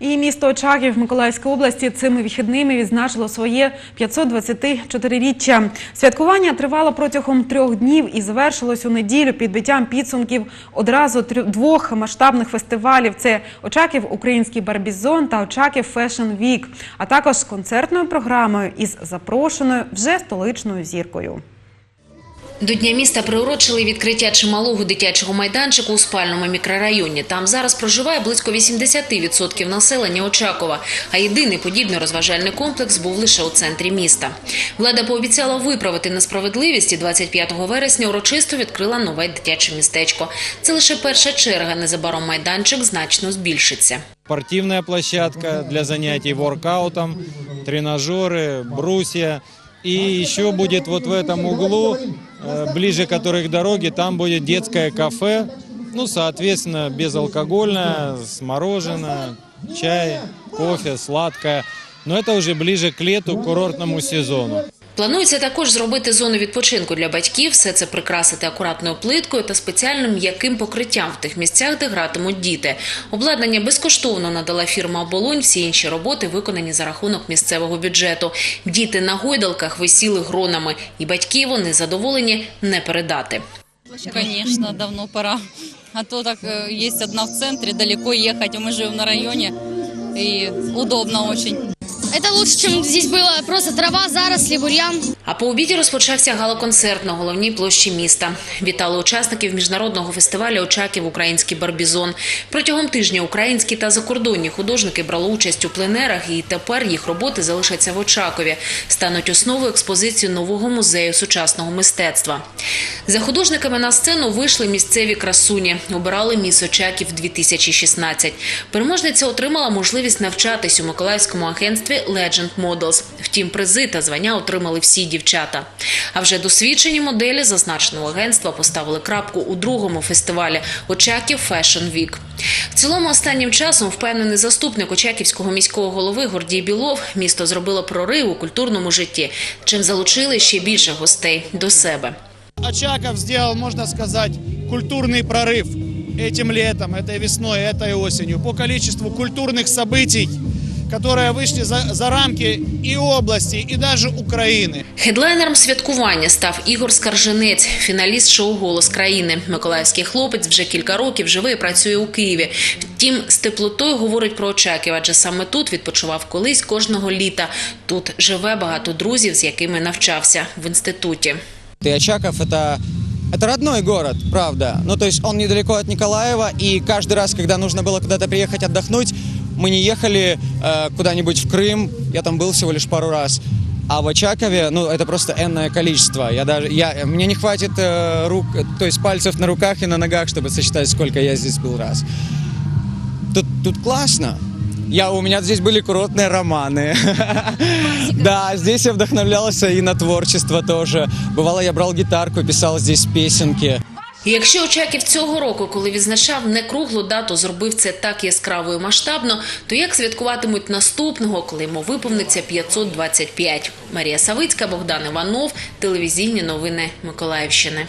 Нині місто Очаків Миколаївської області цими вихідними відзначило своє 524-річчя. Святкування тривало протягом трьох днів і завершилось у неділю підбиттям підсумків одразу двох масштабних фестивалів. Це Очаків Український Барбізон та Очаків Фешн Вік, а також концертною програмою із запрошеною вже столичною зіркою. До Дня міста приурочили відкриття чималого дитячого майданчику у спальному мікрорайоні. Там зараз проживає близько 80% населення Очакова, а єдиний подібний розважальний комплекс був лише у центрі міста. Влада пообіцяла виправити несправедливість і 25 вересня урочисто відкрила нове дитяче містечко. Це лише перша черга. Незабаром майданчик значно збільшиться. спортивная площадка для занятий воркаутом, тренажеры, брусья. И еще будет вот в этом углу, э, ближе который к дороге, там будет детское кафе, ну, соответственно, безалкогольное, с мороженое, чай, кофе, сладкое. Но это уже ближе к лету, к курортному сезону. Планується також зробити зону відпочинку для батьків, все це прикрасити акуратною плиткою та спеціальним м'яким покриттям в тих місцях, де гратимуть діти. Обладнання безкоштовно надала фірма «Оболонь», всі інші роботи виконані за рахунок місцевого бюджету. Діти на гойдалках висіли гронами, і батьки вони задоволені не передати. Конечно, давно пора. А то так э, есть одна в центре, далеко ехать, а мы живем на районе, и удобно очень. Это лучше, чем здесь было просто трава, заросли, бурьян. А по обіді розпочався гала-концерт на головній площі міста. Вітали учасників міжнародного фестивалю Очаків Український барбізон. Протягом тижня українські та закордонні художники брали участь у пленерах, і тепер їх роботи залишаться в Очакові, стануть основою експозиції нового музею сучасного мистецтва. За художниками на сцену вийшли місцеві красуні. Обирали міс Очаків 2016. Переможниця отримала можливість навчатись у Миколаївському агентстві Legend Models. Втім, призи та звання отримали всі дівчата. А вже досвідчені моделі зазначеного агентства поставили крапку у другому фестивалі Очаків Fashion Week. В цілому останнім часом впевнений заступник Очаківського міського голови Гордій Білов місто зробило прорив у культурному житті, чим залучили ще більше гостей до себе. Очаков сделал, можно сказать, культурный прорыв этим летом, этой весной, этой осенью по количеству культурных событий, которые вышли за, за рамки и области, и даже Украины. Хедлайнером святкування став Ігор Скарженець, фіналіст шоу Голос країни. Миколаївський хлопець вже кілька років живе і працює у Києві. Втім, з теплотою говорить про Очаків, адже саме тут відпочивав колись кожного літа. Тут живе багато друзів, з якими навчався в інституті. И Очаков это это родной город, правда. Ну, то есть он недалеко от Николаева, и каждый раз, когда нужно было куда-то приехать отдохнуть, мы не ехали э, куда-нибудь в Крым, я там был всего лишь пару раз. А в Очакове, ну, это просто энное количество. Я даже, я, мне не хватит э, рук, то есть пальцев на руках и на ногах, чтобы сосчитать, сколько я здесь был раз. Тут, тут классно. Я, у меня здесь были курортные романы. Да, здесь я вдохновлялся и на творчество тоже. Бывало, я брал гитарку, писал здесь песенки. Якщо Очаків цього року, коли відзначав не круглу дату, зробив це так яскраво і масштабно, то як святкуватимуть наступного, коли йому виповниться 525? Марія Савицька, Богдан Іванов, телевізійні новини Миколаївщини.